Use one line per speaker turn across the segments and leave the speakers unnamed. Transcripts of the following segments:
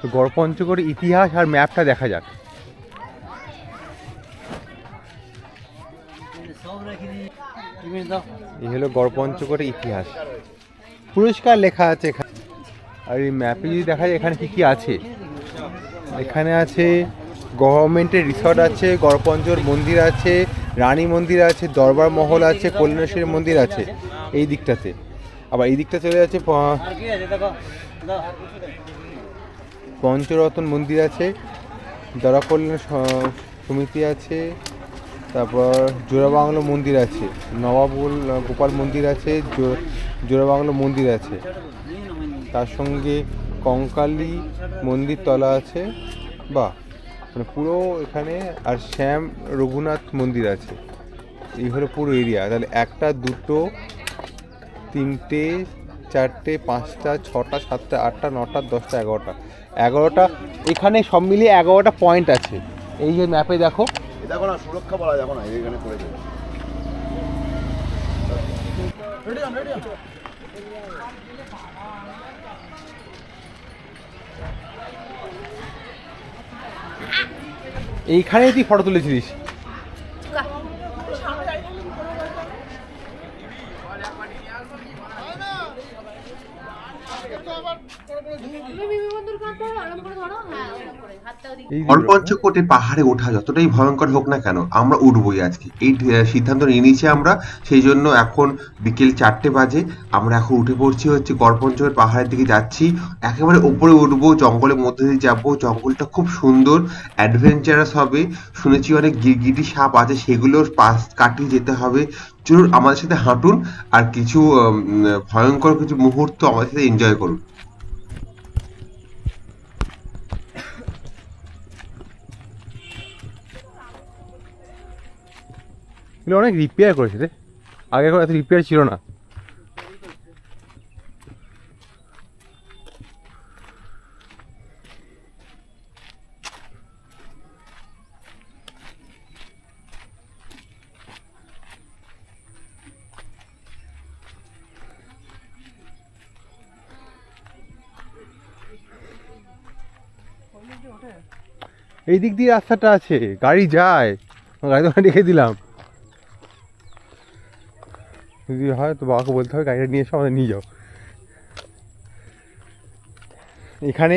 তো গড়পঞ্চকোট ইতিহাস আর ম্যাপটা দেখা যাক। এই হলো গড়পঞ্চকোটের ইতিহাস। পুরস্কার লেখা আছে এখানে। আর এই ম্যাপে যদি দেখা যায় এখানে কি কি আছে? এখানে আছে গভর্নমেন্টের রিসর্ট আছে, গড়পঞ্চর মন্দির আছে, রানী মন্দির আছে, দরবার মহল আছে, কল্যাণেশ্বরী মন্দির আছে এই দিকটাতে। আবার এই দিকটা চলে যাচ্ছে পঞ্চরত্ন মন্দির আছে দরা কল্যাণ স- সমিতি আছে, তারপর জোড়াবাংলো মন্দির আছে, নবাবুল, গোপাল মন্দির আছে জোড়াবাংলো মন্দির আছে। তার সঙ্গে কঙ্কালী মন্দির তলা আছে বা মানে পুরো এখানে আর শ্যাম রঘুনাথ মন্দির আছে। এই হলো পুরো এরিয়া, তাহলে একটা, দুটো, তিনটে, চারটে, পাঁচটা, ছটা, সাতটা, আটটা, নটা, দশটা, এগারোটা। এগারোটা এখানে সব মিলিয়ে এগারোটা পয়েন্ট আছে। এই যে ম্যাপে দেখো।
দেখো না সুরক্ষা বলা যাবে না এখানে করে দেবে
এইখানেই তুই ফটো তুলেছিলিস
তুমি বিবেকানন্দের কাঁধটা আরাম করে ধরো হ্যাঁ
এই
গড়পঞ্চকোটে পাহাড়ে ওঠা যতটাই ভয়ঙ্কর হোক না কেন, আমরা উঠবই আজকে। এই সিদ্ধান্ত নিয়ে নিয়েছি আমরা, সেই জন্য এখন বিকেল চারটে বাজে, আমরা এখন উঠে পড়ছি হচ্ছে গড়পঞ্চকোট পাহাড়ের দিকে যাচ্ছি। একেবারে ওপরে উঠবো, জঙ্গলের মধ্যে দিয়ে যাব, জঙ্গলটা খুব সুন্দর অ্যাডভেঞ্চারাস হবে। শুনেছি অনেক গিরগিটি সাপ আছে, সেগুলোর পাশ কাটিয়ে যেতে হবে। চলুন আমাদের সাথে হাঁটুন, আর কিছু ভয়ঙ্কর কিছু মুহূর্ত আমাদের সাথে এনজয় করুন।
এগুলো অনেক রিপেয়ার করেছে রে। আগে এত রিপেয়ার ছিল না। এই দিক দিয়ে রাস্তাটা আছে, গাড়ি যায়। গাড়ি তো রেখে দিলাম। যদি হয় তো বাবাকে বলতে হবে, গাড়িটা নিয়ে এসো, আমাদের নিয়ে যাও। এখানে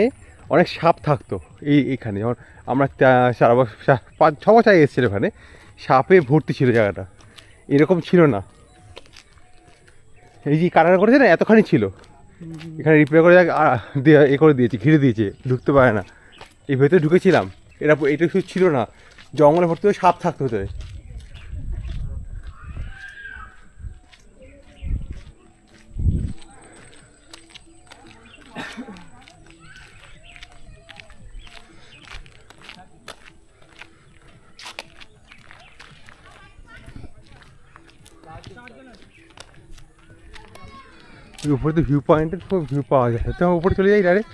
অনেক সাপ থাকতো, এই এখানে। যেমন আমরা চার বছর পাঁচ, ছ বছর আগে এসেছিল ওখানে সাপে ভর্তি ছিল জায়গাটা। এরকম ছিল না। এই যে কাটার করেছে না, এতখানি ছিল। এখানে রিপেয়ার করে এ করে দিয়েছে, ঘিরে দিয়েছে, ঢুকতে পারে না। এই ভেতরে ঢুকেছিলাম। এটা এটা কিছু ছিল না, জঙ্গলে ভর্তি সাপ থাকতো ভেতরে। উপরে তো ভিউ পয়েন্টের খুব ভিউ পাওয়া যায় তো উপরে চলে যাই ডাইরেক্ট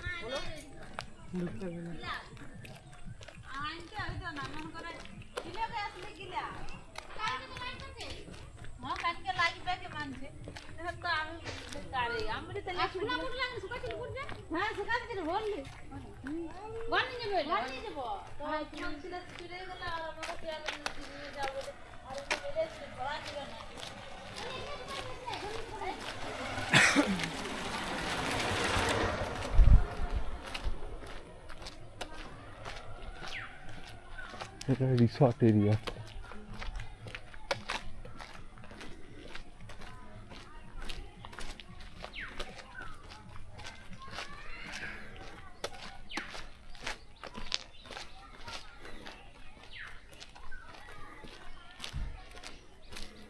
হ্যাঁ সেখানে থেকে বললি বল নিয়ে যাবে বল নিয়ে যাব তো তুমি ছিলে ফিরে গেলে আর আমাকে তেল নিয়ে যাব আর ওকে বেড়ে পড়া দিবে না
রিসর্ট এরিয়া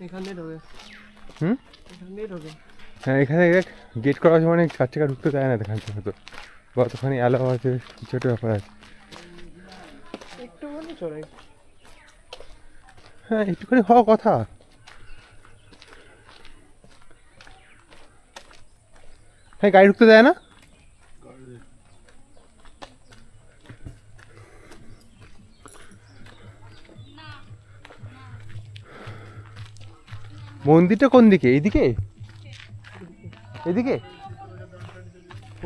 এখানে ঢোকে
হুম?
এখানে ঢোকে
হ্যাঁ এখানে দেখ গেট করা আছে মানে চার চাকা ঢুকতে দেয় না দেখাচ্ছে হয়তো বা কতখানি অ্যালাও আছে কিছু একটা ব্যাপার আছে।
একটু চড়াই।
হ্যাঁ একটুখানি হওয়া কথা। হ্যাঁ গাড়ি ঢুকতে দেয় না? মন্দিরটা কোন দিকে? এইদিকে? এদিকে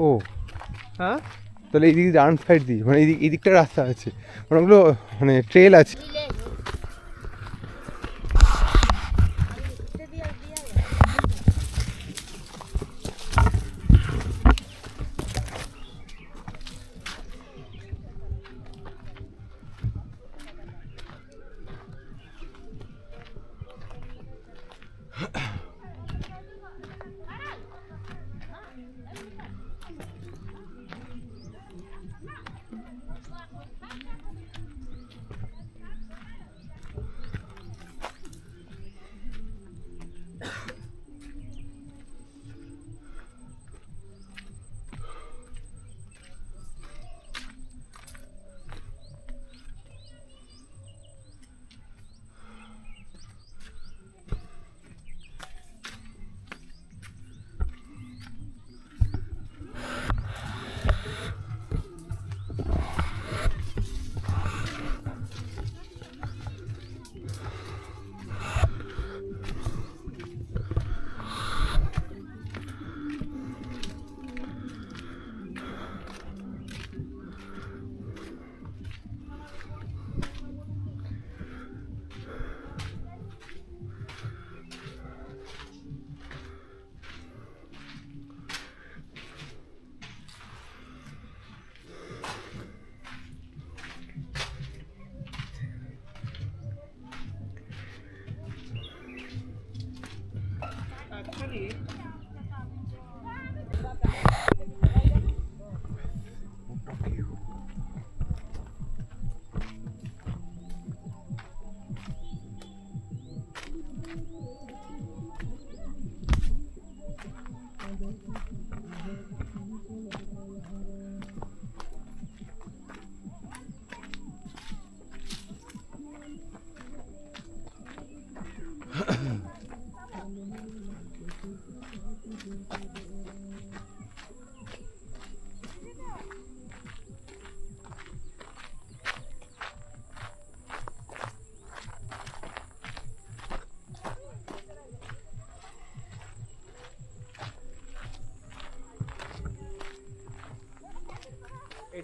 ও।
হ্যাঁ?
তাহলে এইদিক ডান সাইড দিয়ে মানে এইদিক এদিকটা রাস্তা আছে। মানে ওগুলো মানে ট্রেল আছে।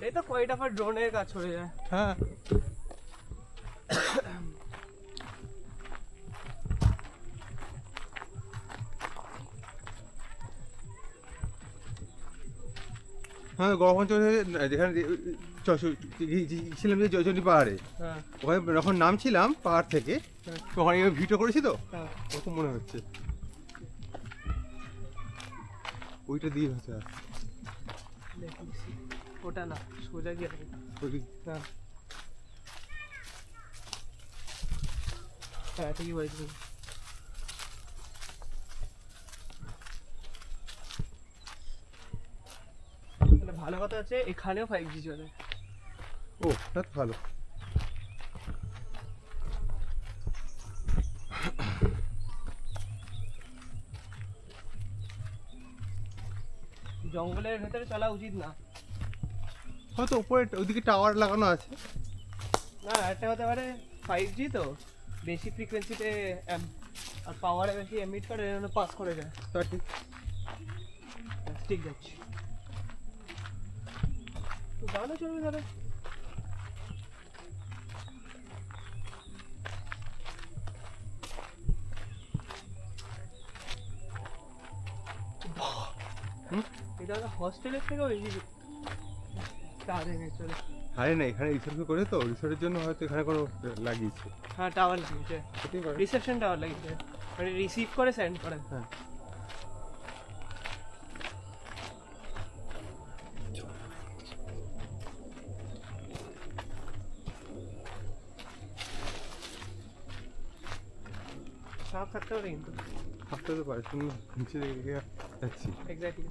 এটাই তো কয়টা ড্রোনের কাজ হয়ে যায়।
হ্যাঁ। হ্যাঁ যেখানে ছিলাম যে জয়চন্ডী পাহাড়ে
হ্যাঁ।
ওখানে যখন নামছিলাম পাহাড় থেকে
হ্যাঁ।
আমি ভিডিও করেছি তো?
হ্যাঁ।
ওরকম মনে হচ্ছে। ওইটা দিয়ে হচ্ছে।
ওটা না সোজা গিয়ে হবে। হ্যাঁ ঠিকই বলেছি ভালো কথা হচ্ছে এখানেও ফাইভ জি চলে।
ও ভালো।
জঙ্গলের ভেতরে চলা উচিত না।
হয়তো ওপরে ওইদিকে টাওয়ার লাগানো আছে।
না একটা হতে পারে ফাইভ জি তো। বেশি ফ্রিকোয়েন্সিতে আর পাওয়ারে বেশি এমিট করে এর পাস করে যায়।
তা ঠিক।
যাচ্ছে। তো গানও চলবে তাহলে। এটা হস্টেলের থেকেও বেশি
আরে না এখানে রিসোর্ট করে তো রিসোর্টের জন্য হয়তো এখানে কোনো লাগিয়েছে।
হ্যাঁ টাওয়ার লাগিয়েছে। রিসেপশন টাওয়ার লাগিয়েছে। মানে রিসিভ করে সেন্ড করে।
হ্যাঁ।
সাপ থাকতে পারে কিন্তু।
থাকতে তো পারে শুনুন নিচে দিকে যাচ্ছি।
এক্স্যাক্টলি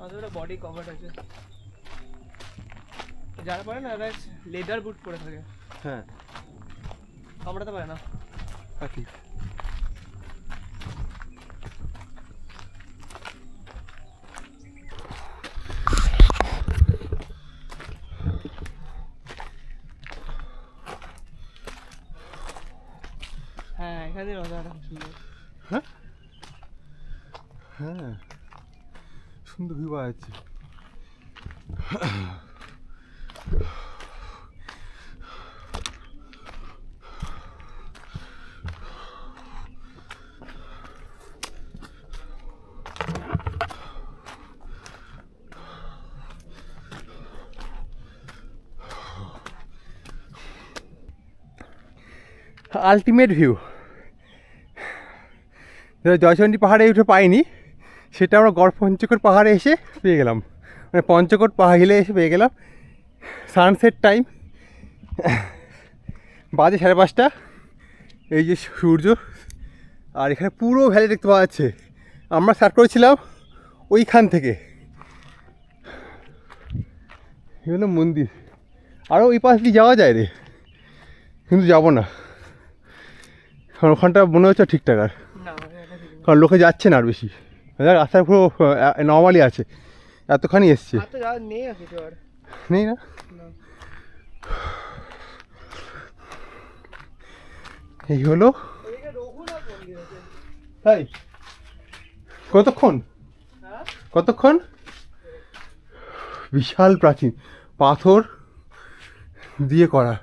আমাদের বডি কভার্ড আছে। যারা পারে না এরা লেদার বুট পরে থাকে।
হ্যাঁ।
আমরা তো পারে না।
তা ঠিক
এখানে খুব সুন্দর।
হ্যাঁ? হ্যাঁ। সুন্দর ভিউ যাচ্ছে। আলটিমেট ভিউ জয়চন্ডী পাহাড়ে উঠে পাইনি। সেটা আমরা গড়পঞ্চকর পাহাড়ে এসে পেয়ে গেলাম। মানে পঞ্চকোট পাহাড় হিলে এসে পেয়ে গেলাম। সানসেট টাইম বাজে সাড়ে পাঁচটা। এই যে সূর্য আর এখানে পুরো ভ্যালি দেখতে পাওয়া যাচ্ছে। আমরা স্টার্ট করেছিলাম ওইখান থেকে। এগুলো মন্দির। আরও ওই পাশ দিয়ে যাওয়া যায় রে। কিন্তু যাব না। কারণ ওখানটা মনে হচ্ছে ঠিকঠাক আর। কারণ লোকে যাচ্ছে না আর বেশি। দেখ রাস্তা পুরো নর্মালি আছে। এতখানি এসছে।
নেই
না। এই হলো? তাই? কতক্ষণ?
হ্যাঁ?
কতক্ষণ? বিশাল প্রাচীন। পাথর দিয়ে করা।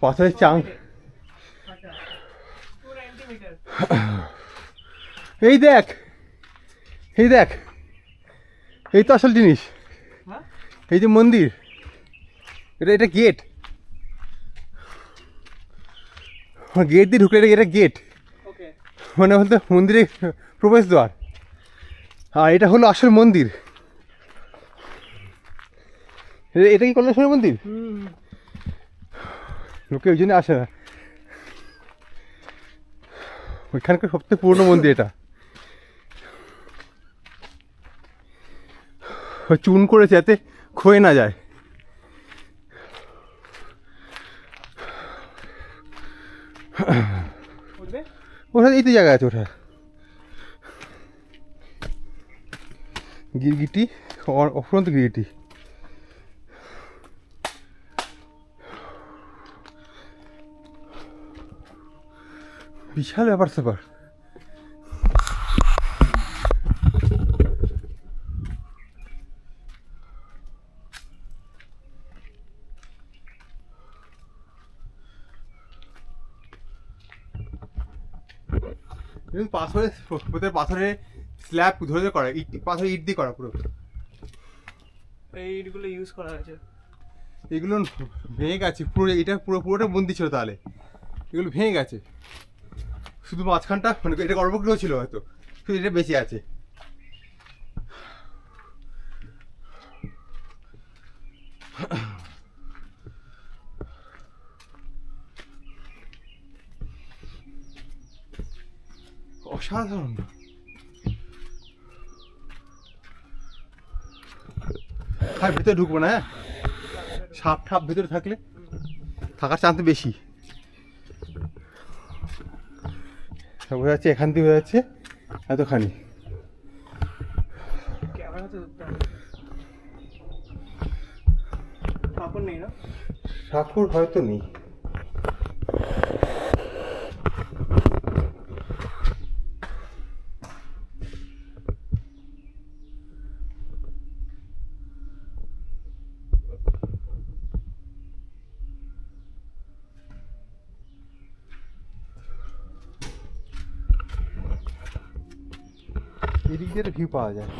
পাথরের চাং এই দেখ। এই দেখ। এই তো আসল জিনিস।
হ্যাঁ?
এই যে মন্দির। এটা এটা গেট গেট দিয়ে ঢুকলে এটা- গেট মানে বলতে মন্দিরের প্রবেশদ্বার আর এটা হলো আসল মন্দির। এটা কি কল্যাণেশ্বরের মন্দির? লোকে ওই জন্য আসে না। ওইখানকার সবথেকে পুরনো মন্দির এটা। চুন করেছে যাতে ক্ষয়ে না যায়। ওটা এই তো জায়গা আছে ওটা গিরগিটি অফুরন্ত গিরগিটি। বিশাল ব্যাপার স্যাপার। দেখুন পাথরে প্রত্যেক পাথরে স্ল্যাব ধরে ধরে করা ইট পাথরে ইট দিয়ে করা পুরো।
এই ইটগুলো ইউজ করা হয়েছে।
এগুলো ভেঙে গেছে পুরো এটা পুরো পুরোটা বন্দি ছিল তাহলে। এগুলো ভেঙে গেছে। শুধু মাঝখানটা মানে এটা গর্ভগৃহ ছিল হয়তো শুধু এটা বেঁচে আছে। অসাধারণ আর ভেতরে ঢুকবো না হ্যাঁ? সাপ ঠাপ ভেতরে থাকলে থাকার চান্স বেশি। বোঝা যাচ্ছে এখান থেকে বোঝা যাচ্ছে এতখানি। ঠাকুর হয়তো নেই। এদিক দিয়ে ভিউ পাওয়া যায়।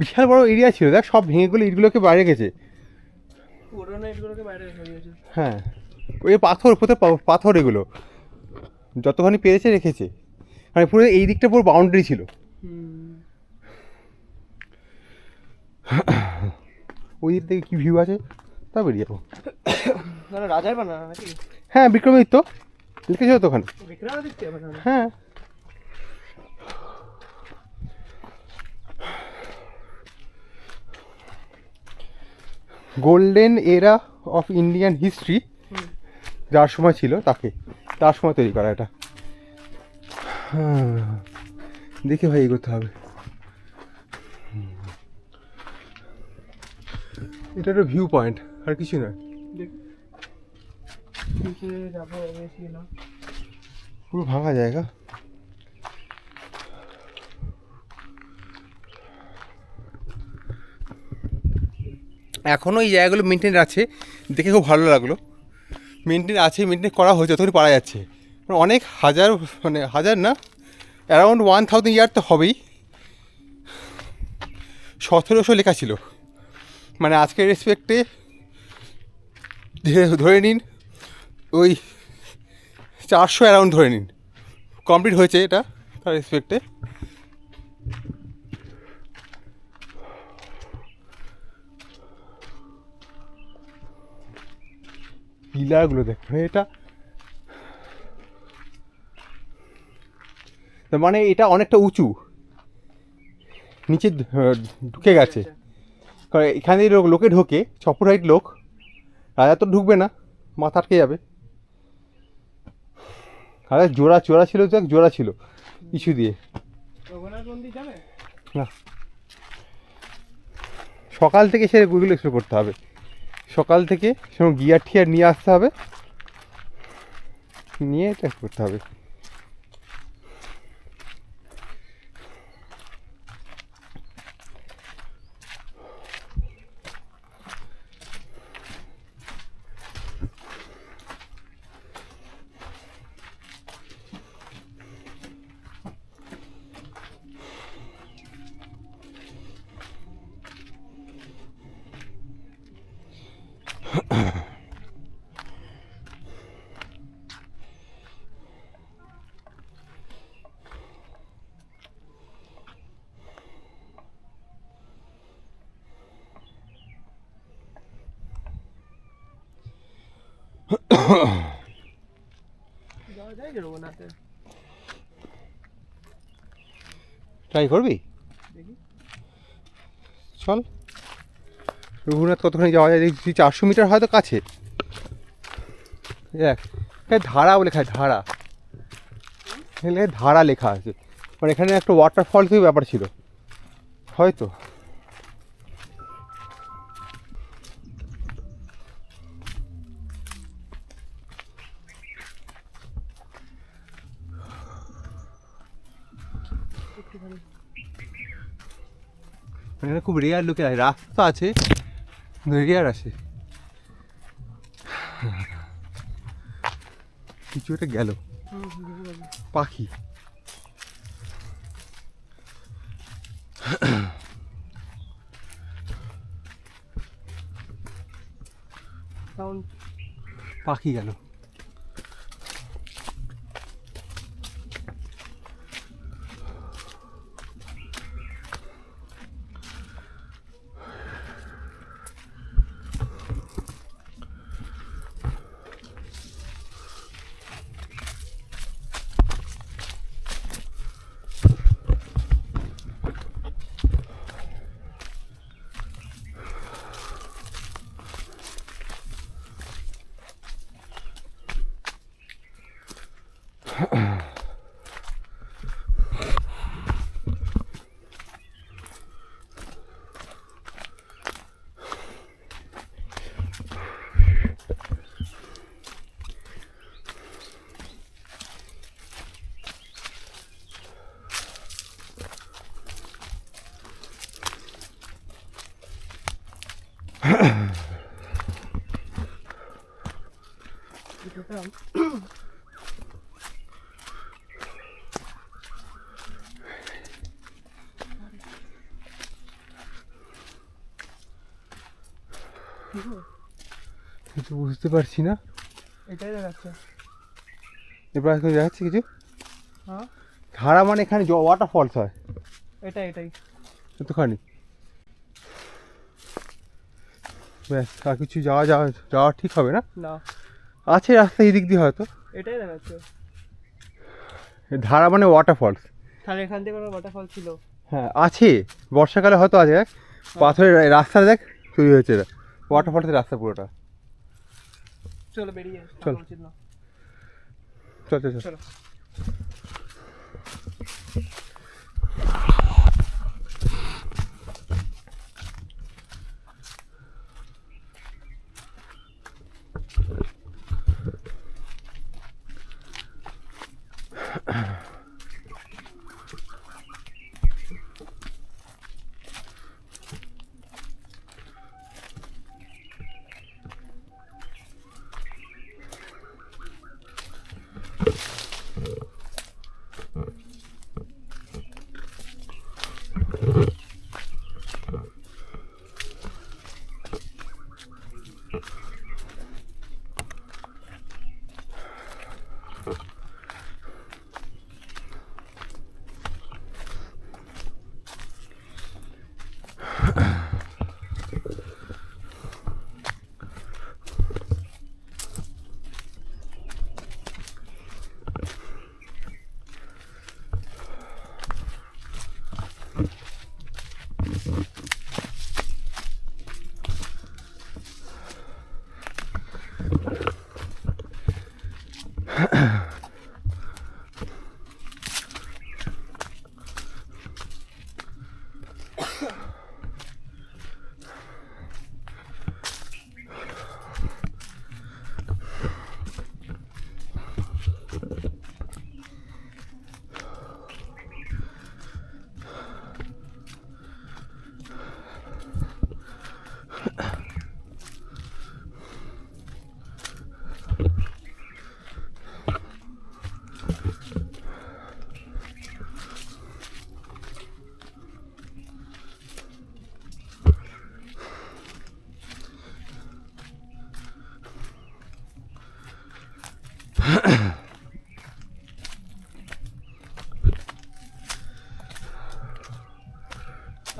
বিশাল বড় এরিয়া ছিল দেখ সব ভেঙে ভেঙেগুলো ইটগুলোকে বাইরে গেছে। হ্যাঁ ওই পাথর কোথায় পাথর এগুলো। যতখানি পেরেছে রেখেছে। মানে পুরো এই দিকটা পুরো বাউন্ডারি ছিল। ওই দিক থেকে কী ভিউ আছে? তা বেরিয়ে যাব।
রাজার বানা নাকি?
হ্যাঁ বিক্রমিত্র লিখেছিল তো ওখানে?
বিক্রমাদিত্য
হ্যাঁ। গোল্ডেন এরা অফ ইন্ডিয়ান হিস্ট্রি যার সময় ছিল তাকে তার সময় তৈরি করা এটা। হ্যাঁ, দেখে ভাই এগোতে হবে। এটা একটা ভিউ পয়েন্ট আর কিছু নয়। পুরো ভাঙা জায়গা। এখনও এই জায়গাগুলো মেনটেন আছে, দেখে খুব ভালো লাগল। মেনটেন আছে মেনটেন করা হয়েছে যতক্ষণ পারা যাচ্ছে। মানে অনেক হাজার মানে হাজার না অ্যারাউন্ড ওয়ান থাউজেন্ড ইয়ার তো হবেই। সতেরোশো লেখা ছিল। মানে আজকের রেসপেক্টে ধরে নিন ওই চারশো অ্যারাউন্ড ধরে নিন। কমপ্লিট হয়েছে এটা তার রেসপেক্টে পিলারগুলো দেখো এটা মানে এটা অনেকটা উঁচু। নিচে ঢুকে গেছে। এখানে লোক লোকে ঢোকে ছপুর হাইট লোক। রাজা তো ঢুকবে না, মাথা আটকে যাবে। আরে জোড়া চোরা ছিল দেখ জোড়া ছিল কিছু দিয়ে। না। সকাল থেকে সে গুগল এক্সপ্লোর করতে হবে। সকাল থেকে সেরকম গিয়ার ঠিয়ার নিয়ে আসতে হবে। নিয়ে এটা করতে হবে। ট্রাই করবি? চল। রঘুনাথ কতখানি যাওয়া যায়? দেখছি চারশো মিটার হয়তো কাছে। দেখ ধারা বলে খায়, ধারা। ধারা লেখা আছে। মানে এখানে একটা ওয়াটারফল থেকে ব্যাপার ছিল। হয়তো। খুব রেয়ার লোকে আছে রাস্তা আছে রেয়ার আছে। কিছু একটা গেল। পাখি। পাখি গেল। কিছু বুঝতে পারছি না।
এটাই দেখাচ্ছে।
এবার আজকে যাচ্ছে কিছু?
হ্যাঁ।
ধারা মানে এখানে ওয়াটারফলস হয়।
এটাই এটাই।
কতখানি ব্যাস আর কিছু যাওয়া যাওয়া যাওয়া ঠিক হবে না?
না।
আছে রাস্তা এই দিক দিয়ে হয়তো।
এটাই দেখাচ্ছে।
ধারা মানে ওয়াটারফলস
তাহলে এখান থেকে কোনো ওয়াটারফল ছিল?
হ্যাঁ আছে। বর্ষাকালে হয়তো আছে দেখ। পাথরের রাস্তা দেখ তৈরি হয়েছে। এটা ওয়াটারফলসের রাস্তা পুরোটা।
চলো বেরিয়ে
চল। চল চল। চল।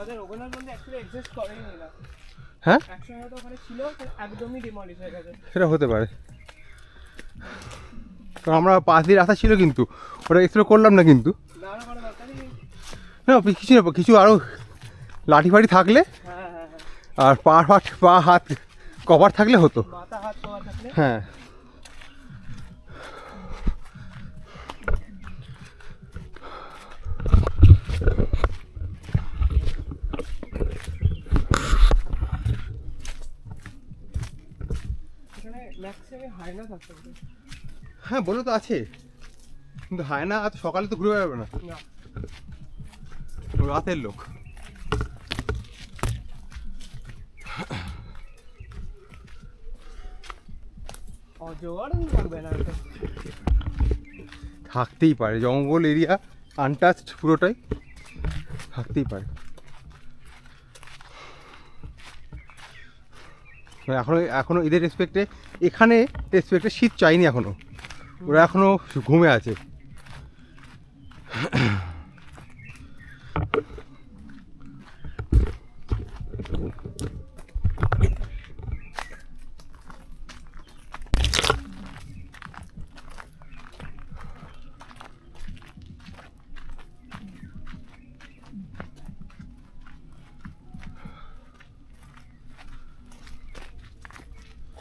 তাদের ওখানের মধ্যে অ্যাকচুয়ালি এক্সিস্ট করেই না
হ্যাঁ?
একসময় হয়তো ওখানে ছিল একদমই ডিমলিশ হয়ে গেছে।
সেটা হতে পারে। কারণ আমরা পাশ দিয়ে রাস্তা ছিল কিন্তু। ওটা এক্সপ্লোর করলাম না কিন্তু।
না
কিছু না কিছু আরও লাঠি ফাটি থাকলে
হ্যাঁ হ্যাঁ হ্যাঁ।
আর পা ফাট পা হাত কভার থাকলে হতো। হ্যাঁ
এখানে ম্যাক্সিমাম হায়না থাকতে পারে
হ্যাঁ বলে তো আছে। কিন্তু হয় না এত সকালে তো ঘুরে বেড়াবে না। রাতের লোক। থাকতেই পারে। জঙ্গল এরিয়া আনটাচড পুরোটাই থাকতেই পারে। এখনও এখনও এদের রেসপেক্টে এখানে রেসপেক্টে শীত চাইনি এখনও ওরা এখনও ঘুমে আছে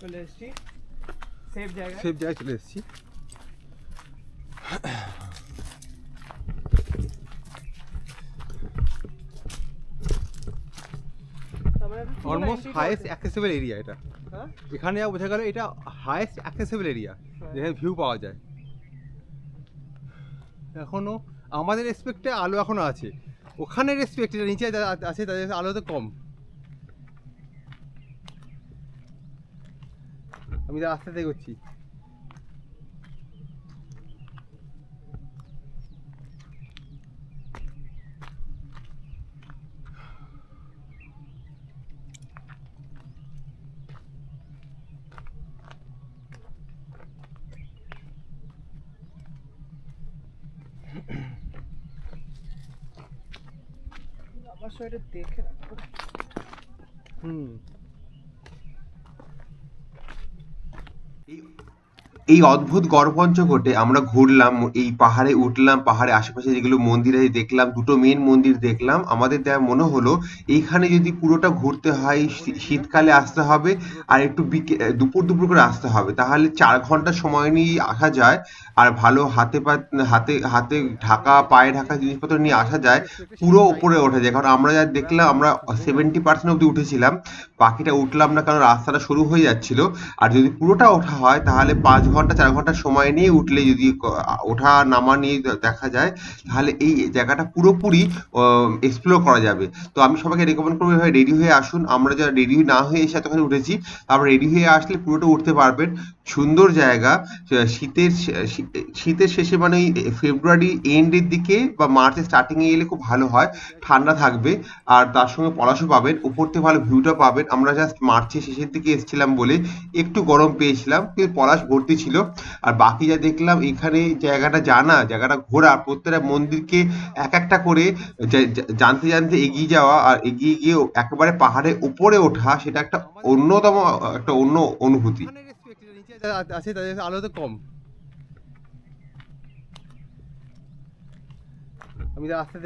চলে এসছি সেফ জায়গায়
চলে এসেছি। অলমোস্ট হাইয়েস্ট অ্যাক্সেসেবল এরিয়া এটা।
হ্যাঁ?
এখানে যা বোঝা গেল এটা হাইয়েস্ট অ্যাক্সেসেবল এরিয়া। যেখানে ভিউ পাওয়া যায়। এখনও আমাদের রেসপেক্টে আলো এখনও আছে। ওখানে রেসপেক্ট নিচে আছে তাদের আলো তো কম। আমি তো আস্তে আস্তে করছি।
আমার শরীরে দেখে রাখব
হুম
এই অদ্ভুত গড়পঞ্চকোটে আমরা ঘুরলাম, এই পাহাড়ে উঠলাম পাহাড়ে আশেপাশে যেগুলো মন্দির আছে দেখলাম, দুটো মেন মন্দির দেখলাম। আমাদের দেখ মনে হলো এইখানে যদি পুরোটা ঘুরতে হয় শীতকালে আসতে হবে আর একটু দুপুর দুপুর করে আসতে হবে। তাহলে চার ঘণ্টা সময় নিয়ে আসা যায় আর ভালো হাতে পা, হাতে হাতে ঢাকা, পায়ে ঢাকা জিনিসপত্র নিয়ে আসা যায়, পুরো উপরে ওঠা যায়। কারণ আমরা যা দেখলাম, আমরা সেভেন্টি পার্সেন্ট অব্দি উঠেছিলাম। বাকিটা উঠলাম না কারণ রাস্তাটা শুরু হয়ে যাচ্ছিল। আর যদি পুরোটা ওঠা হয়, তাহলে পাঁচ ঘণ্টা চার ঘণ্টা সময় নিয়ে উঠলে যদি ওঠা, নামা নিয়ে দেখা যায়, তাহলে এই জায়গাটা পুরোপুরি এক্সপ্লোর করা যাবে। তো আমি সবাইকে রেকমেন্ড করব এভাবে রেডি হয়ে আসুন। আমরা যারা রেডি না হয়ে এসে এতখানি উঠেছি আমরা রেডি হয়ে আসলে পুরোটা উঠতে পারবেন। সুন্দর জায়গা শীতের শীতের শেষে মানে ফেব্রুয়ারি এন্ডের দিকে বা মার্চের স্টার্টিং এ এলে খুব ভালো হয়। ঠান্ডা থাকবে, আর তার সঙ্গে পলাশও পাবেন, উপর থেকে ভালো ভিউটা পাবেন। আমরা জাস্ট মার্চের শেষের দিকে এসেছিলাম বলে একটু গরম পেয়েছিলাম, কিন্তু পলাশ ভর্তি ছিল। আর বাকি যা দেখলাম, এখানে জায়গাটা জানা, জায়গাটা ঘোরা, প্রত্যেকটা মন্দিরকে এক একটা করে জানতে জানতে এগিয়ে যাওয়া আর এগিয়ে গিয়ে একেবারে পাহাড়ের উপরে ওঠা, সেটা একটা অন্যতম, একটা অন্য অনুভূতি।
আলো তো কম। আমি তো আস্তে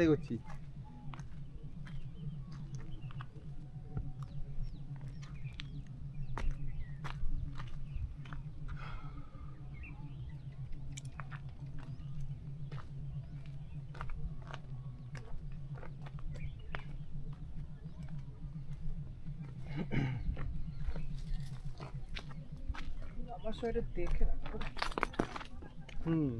আস্তে করছি
আমার শরীরে দেখে রাখব
হুম